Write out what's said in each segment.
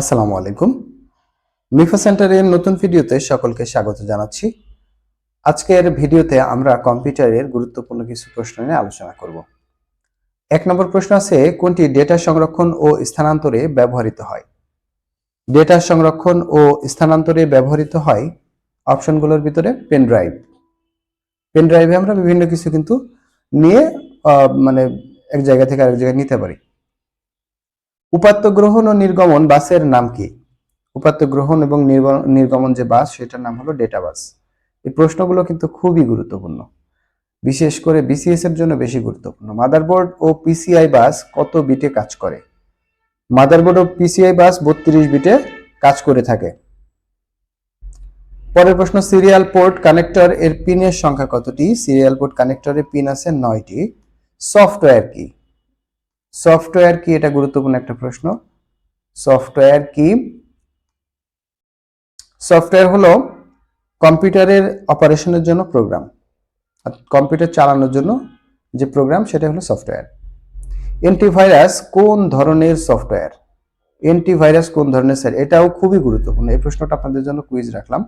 আসসালামু আলাইকুম। মিফা সেন্টারের নতুন ভিডিওতে সকলকে স্বাগত জানাচ্ছি। আজকের ভিডিওতে আমরা কম্পিউটারের গুরুত্বপূর্ণ কিছু প্রশ্ন নিয়ে আলোচনা করব। এক নম্বর প্রশ্ন আছে, কোনটি ডেটা সংরক্ষণ ও স্থানান্তরে ব্যবহৃত হয়? ডেটা সংরক্ষণ ও স্থানান্তরে ব্যবহৃত হয় অপশনগুলোর ভিতরে পেন ড্রাইভ। পেন ড্রাইভে আমরা বিভিন্ন কিছু কিন্তু নিয়ে মানে এক জায়গা থেকে আরেক জায়গায় নিতে পারি। উপাত্ত গ্রহণ ও নির্গমন বাসের নাম কি? উপাত্ত গ্রহণ এবং নির্গ- নির্গমন যে বাস, সেটার নাম হলো ডেটা বাস। এই প্রশ্নগুলো কিন্তু খুবই গুরুত্বপূর্ণ। বিশেষ করে বিসিএস এর জন্য বেশি গুরুত্বপূর্ণ। মাদারবোর্ড ও পিসিআই বাস কত বিটে কাজ করে? মাদারবোর্ড ও পিসিআই বাস বত্রিশ বিটে কাজ করে থাকে। পরের প্রশ্ন সিরিয়াল পোর্ট কানেক্টর এর পিনের সংখ্যা কতটি? সিরিয়াল পোর্ট কানেক্টরের পিন আছে নয়টি। সফটওয়্যার কি? সফটওয়্যার কি? এটা গুরুত্বপূর্ণ একটা প্রশ্ন। সফটওয়্যার কি? সফটওয়্যার হলো কম্পিউটারের অপারেশনের জন্য প্রোগ্রাম। কম্পিউটার চালানোর জন্য যে প্রোগ্রাম, সেটা হলো সফটওয়্যার। অ্যান্টিভাইরাস কোন ধরনের সফটওয়্যার? অ্যান্টিভাইরাস কোন ধরনের স্যার এটাও খুবই গুরুত্বপূর্ণ। এই প্রশ্নটা আপনাদের জন্য কুইজ রাখলাম।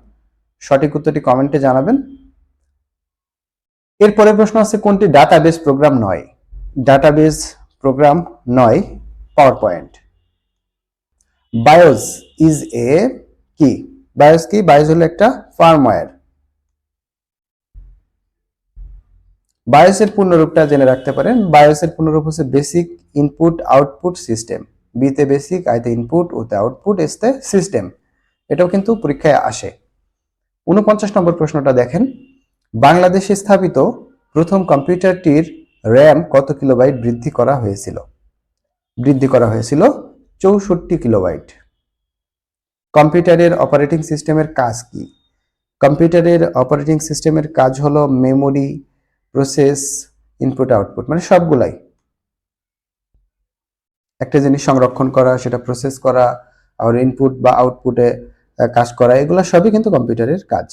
সঠিক উত্তরটি কমেন্টে জানাবেন। এরপরের প্রশ্ন আছে, কোনটি ডাটাবেস প্রোগ্রাম নয়? ডাটাবেস প্রোগ্রাম নয় power point BIOS is a কি? বায়োস কি? বায়োস হলো একটা ফার্মওয়্যার বায়োসের পূর্ণরূপটা জেনে রাখতে পারেন। বায়োসের পূর্ণরূপ হচ্ছে বেসিক ইনপুট আউটপুট সিস্টেম বিতে বেসিক আইতে ইনপুট ওতে আউটপুট এসতে সিস্টেম এটাও কিন্তু পরীক্ষায় আসে। উনপঞ্চাশ নম্বর প্রশ্নটা দেখেন। বাংলাদেশে স্থাপিত প্রথম কম্পিউটারটির র্যাম কত কিলোবাইট বৃদ্ধি করা হয়েছিল? বৃদ্ধি করা হয়েছিল চৌষট্টি কিলোবাইট। কম্পিউটারের অপারেটিং সিস্টেমের কাজ কি? কম্পিউটারের অপারেটিং সিস্টেমের কাজ হলো মেমোরি, প্রসেস, ইনপুট, আউটপুট মানে সবগুলাই। একটা জিনিস সংরক্ষণ করা, সেটা প্রসেস করা আর ইনপুট বা আউটপুটে কাজ করা, এগুলো সবই কিন্তু কম্পিউটারের কাজ।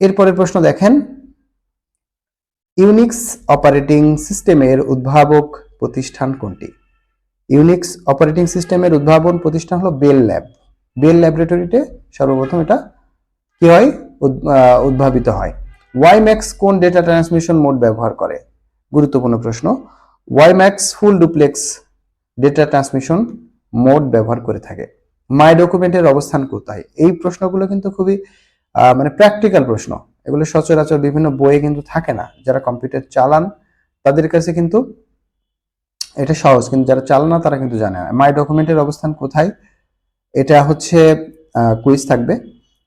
এরপরের প্রশ্ন দেখেন ইউনিক্স অপারেটিং সিস্টেমের উদ্ভাবক প্রতিষ্ঠান কোনটি? ইউনিক্স অপারেটিং সিস্টেমের উদ্ভাবন প্রতিষ্ঠান হলো বেল ল্যাব বেল ল্যাবরেটরিতে সর্বপ্রথম এটা কি হয়? উদ- উদ্ভাবিত হয়। ওয়াইম্যাক্স কোন ডেটা ট্রান্সমিশন মোড ব্যবহার করে? গুরুত্বপূর্ণ প্রশ্ন। WiMAX full duplex data transmission mode ব্যবহার করে থাকে। মাই ডকুমেন্টের অবস্থান কোথায়? এই প্রশ্নগুলো কিন্তু খুবই মানে প্র্যাকটিক্যাল প্রশ্ন। এগুলো সচরাচর বিভিন্ন বইয়ে কিন্তু থাকে না। যারা কম্পিউটার চালান, তাদের কাছে কিন্তু এটা সহজ। কিন্তু যারা চালান না, তারা কিন্তু জানে না। মাই ডকুমেন্টের অবস্থান কোথায়? এটা হচ্ছে কুইজ থাকবে।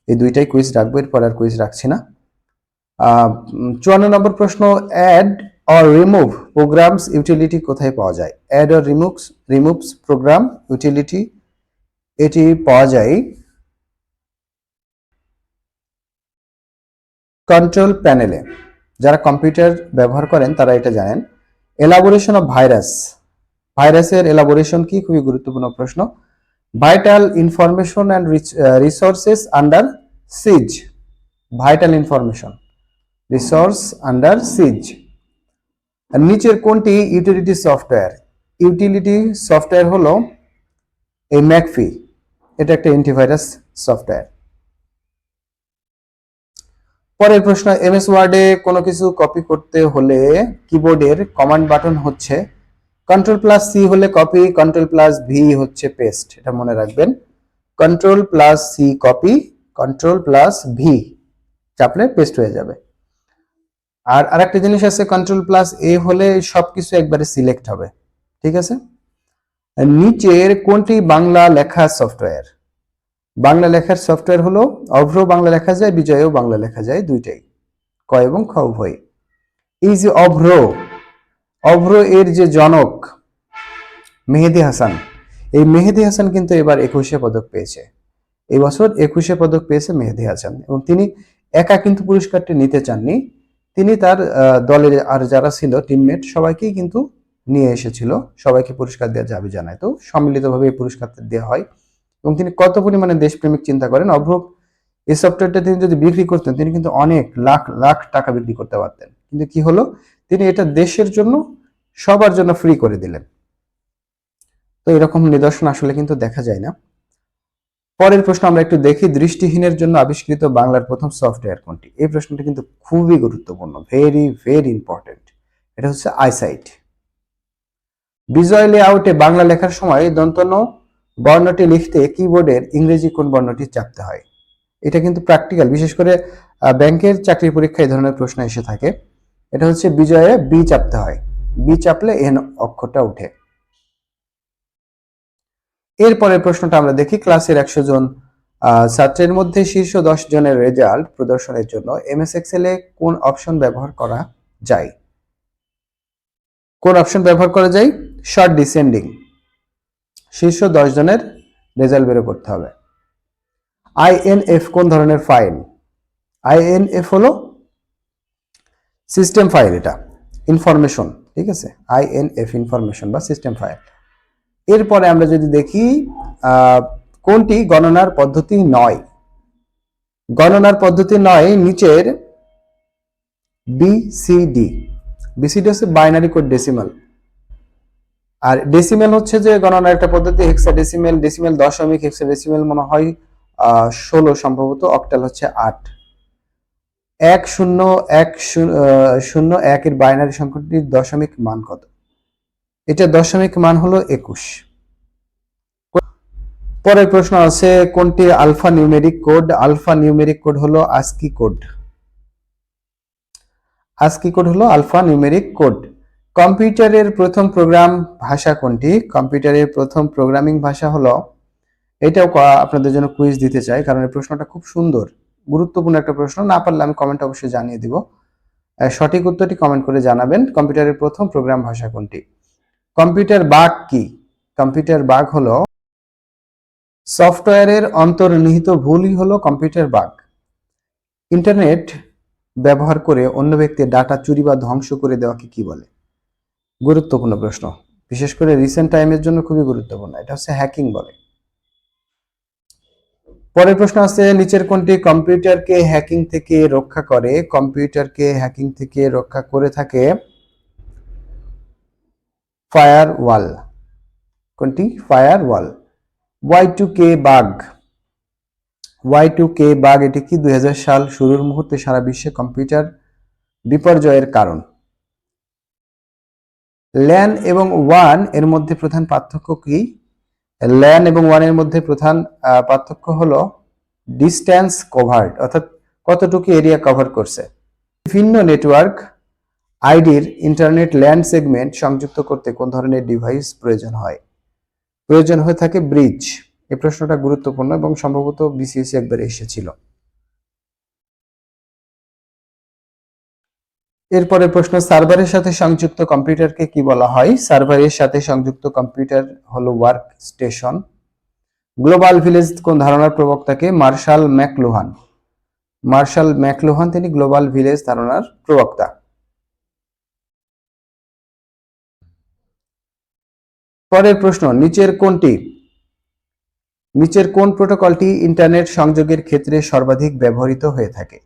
এই দুইটাই কুইজ রাখব, এরপর আর কুইজ রাখছি না। চুয়ান্ন নম্বর প্রশ্ন add or remove programs utility কোথায় পাওয়া যায়? Add or removes removes program utility এটি পাওয়া যায় কন্ট্রোল প্যানেলে যারা কম্পিউটার ব্যবহার করেন, তারা এটা জানেন। এলাবোরেশন অফ ভাইরাস ভাইরাসের এলাবোরেশন কি? খুবই গুরুত্বপূর্ণ প্রশ্ন। Vital information and resources under siege vital information resource under siege নিচের কোনটি? ইউটিলিটি সফটওয়্যার ইউটিলিটি সফটওয়্যার হলো এই ম্যাকফি। এটা একটা অ্যান্টিভাইরাস সফটওয়্যার পরের প্রশ্ন, এমএস ওয়ার্ডে কোনো কিছু কপি করতে হলে কিবোর্ডের কমান্ড বাটন হচ্ছে কন্ট্রোল প্লাস সি হলে কপি কন্ট্রোল প্লাস ভি হচ্ছে পেস্ট এটা মনে রাখবেন। Control plus C copy control plus V চাপলে paste হয়ে যাবে। আর আরেকটা জিনিস আছে কন্ট্রোল প্লাস এ হলে সবকিছু একবারে সিলেক্ট হবে, ঠিক আছে? নিচের কোনটি বাংলা লেখা সফটওয়্যার বাংলা লেখার সফটওয়্যার হলো, অভ্র বাংলা লেখা যায়, বিজয়ও বাংলা লেখা যায়, দুইটাই। ক এবং খ উভয় এই যে অভ্র অভ্র এর যে জনক, মেহেদি হাসান, এই মেহেদি হাসান কিন্তু এবার একুশে পদক পেয়েছে। এই বছর একুশে পদক পেয়েছে মেহেদি হাসান এবং তিনি একা কিন্তু পুরস্কারটি নিতে চাননি। তিনি তার দলের আর যারা ছিল টিমমেট সবাইকেই কিন্তু নিয়ে এসেছিল, সবাইকে পুরস্কার দেওয়া যাবে জানায়। তো সম্মিলিতভাবে এই পুরস্কারটা দেওয়া হয়। এবং তিনি কত পরিমাণে দেশপ্রেমিক চিন্তা করেন? অভ্র এই সফটওয়্যারটা তিনি যদি বিক্রি করতেন, তিনি কিন্তু অনেক লাখ লাখ টাকা বিক্রি করতে পারতেন। কিন্তু কি হলো? তিনি এটা দেশের জন্য, সবার জন্য ফ্রি করে দিলেন। তো এরকম নিদর্শন আসলে কিন্তু দেখা যায় না। পরের প্রশ্ন আমরা একটু দেখি, দৃষ্টিহীনের জন্য আবিষ্কৃত বাংলার প্রথম সফটওয়্যার কোনটি? এই প্রশ্নটা কিন্তু খুবই গুরুত্বপূর্ণ ভেরি ভেরি ইম্পর্টেন্ট এটা হচ্ছে আইসাইট বিজয় লেআউটে বাংলা লেখার সময় দন্তন বর্ণটি লিখতে কিবোর্ডের ইংরেজি কোন বর্ণটি চাপতে হয়? এটা কিন্তু প্র্যাকটিক্যাল বিশেষ করে ব্যাংকের চাকরি পরীক্ষায় এই ধরনের প্রশ্ন এসে থাকে। এটা হচ্ছে বিজয়ে বি চাপতে হয়। বি চাপলে এন অক্ষরটা উঠে এরপরের প্রশ্নটা আমরা দেখি ক্লাসের একশো জন ছাত্রের মধ্যে শীর্ষ দশ জনের রেজাল্ট প্রদর্শনের জন্য এমএস এক্সেলে কোন অপশন ব্যবহার করা যায়? কোন অপশন ব্যবহার করা যায়? শর্ট ডিসেন্ডিং শীর্ষ দশ জনের রেজাল্ট বের করতে হবে। আইএনএফ কোন ধরনের ফাইল আইএনএফ হলো সিস্টেম ফাইল এটা ইনফরমেশন ঠিক আছে? আইএনএফ ইনফরমেশন বা সিস্টেম ফাইল এরপরে আমরা যদি দেখি কোনটি গণনার পদ্ধতি নয়? গণনার পদ্ধতি নয়, নিচের বিসিডি বিসিডি হচ্ছে বাইনারি কোড ডেসিমাল আর ডেসিমেল হচ্ছে যে গণনার একটা পদ্ধতি হেক্সাডেসিমেল ডেসিমেল ডেসিমেল দশমিক হেক্সাডেসিমেল মনে হয় ষোলো সম্ভবত অক্টাল হচ্ছে আট। এক শূন্য এক শূন্য একের বাইনারি সংখ্যাটির দশমিক মান কত? এটা দশমিক মান হলো একুশ। পরের প্রশ্ন আছে, কোনটি alpha numeric code alpha numeric code হলো আস্কি কোড আস্কি কোড হলো আলফা নিউমেরিক কোড কম্পিউটারের প্রথম প্রোগ্রাম ভাষা কোনটি? কম্পিউটারের প্রথম প্রোগ্রামিং ভাষা হলো, এটাও আপনাদের জন্য কুইজ দিতে চাই, কারণ এই প্রশ্নটা খুব সুন্দর। গুরুত্বপূর্ণ একটা প্রশ্ন, না পারলে আমি কমেন্ট অবশ্যই জানিয়ে দিব। সঠিক উত্তরটি কমেন্ট করে জানাবেন, কম্পিউটারের প্রথম প্রোগ্রাম ভাষা কোনটি? কম্পিউটার বাগ কি? কম্পিউটার বাগ হলো, সফটওয়্যারের অন্তর্নিহিত ভুলই হলো কম্পিউটার বাগ। ইন্টারনেট ব্যবহার করে অন্য ব্যক্তির ডাটা চুরি বা ধ্বংস করে দেওয়াকে কি বলে? গুরুত্বপূর্ণ প্রশ্ন। বিশেষ করে রিসেন্ট টাইমের জন্য খুবই গুরুত্বপূর্ণ। এটা হচ্ছে হ্যাকিং বলে। পরের প্রশ্ন আছে, নিচের কোনটি কম্পিউটারকে হ্যাকিং থেকে রক্ষা করে? কম্পিউটারকে হ্যাকিং থেকে রক্ষা করে থাকে ফায়ার ওয়াল কোনটি? Firewall Y two K bug Y two K bug এটি কি দুই হাজার সাল শুরুর মুহূর্তে সারা বিশ্বে কম্পিউটার বিপর্যয়ের কারণ? ল্যান এবং ওয়ানের মধ্যে প্রধান পার্থক্য কি? ল্যান এবং ওয়ানের মধ্যে প্রধান পার্থক্য হলো ডিস্ট্যান্স কভার্ড অর্থাৎ কতটুকু এরিয়া কভার করছে। বিভিন্ন নেটওয়ার্ক আইডির ইন্টারনেট ল্যান্ড সেগমেন্ট সংযুক্ত করতে কোন ধরনের ডিভাইস প্রয়োজন হয়? প্রয়োজন হয়ে থাকে ব্রিজ এই প্রশ্নটা গুরুত্বপূর্ণ এবং সম্ভবত বিসিএসি একবার এসেছিল। এরপরে প্রশ্ন, সার্ভারের সাথে সংযুক্ত কম্পিউটারকে কি বলা হয়? সার্ভারের সাথে সংযুক্ত কম্পিউটার হলো ওয়ার্ক স্টেশন গ্লোবাল ভিলেজ কোন ধারণার প্রবক্তাকে? মার্শাল ম্যাকলোহান। মার্শাল ম্যাকলোহান তিনি গ্লোবাল ভিলেজ ধারণার প্রবক্তা। পরের প্রশ্ন, নিচের কোনটি? নিচের কোন প্রোটোকলটি ইন্টারনেট সংযোগের ক্ষেত্রে সর্বাধিক ব্যবহৃত হয়ে থাকে?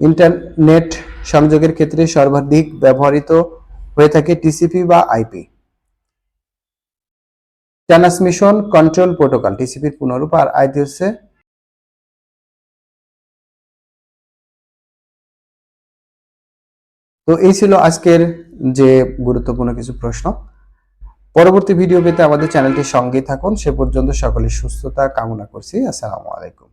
ইন্টারনেট সংযোগের ক্ষেত্রে সর্বাধিক ব্যবহৃত হয়ে থাকে টিসিপি বা আইপি। ট্রান্সমিশন কন্ট্রোল প্রোটোকল টিসিপির পুনরূপ আর আইপি হচ্ছে তো এই ছিল আজকের যে গুরুত্বপূর্ণ কিছু প্রশ্ন। পরবর্তী ভিডিও পেতে আমাদের চ্যানেলটির সঙ্গেই থাকুন। সে পর্যন্ত সকলের সুস্থতা কামনা করছি। আসসালামু আলাইকুম।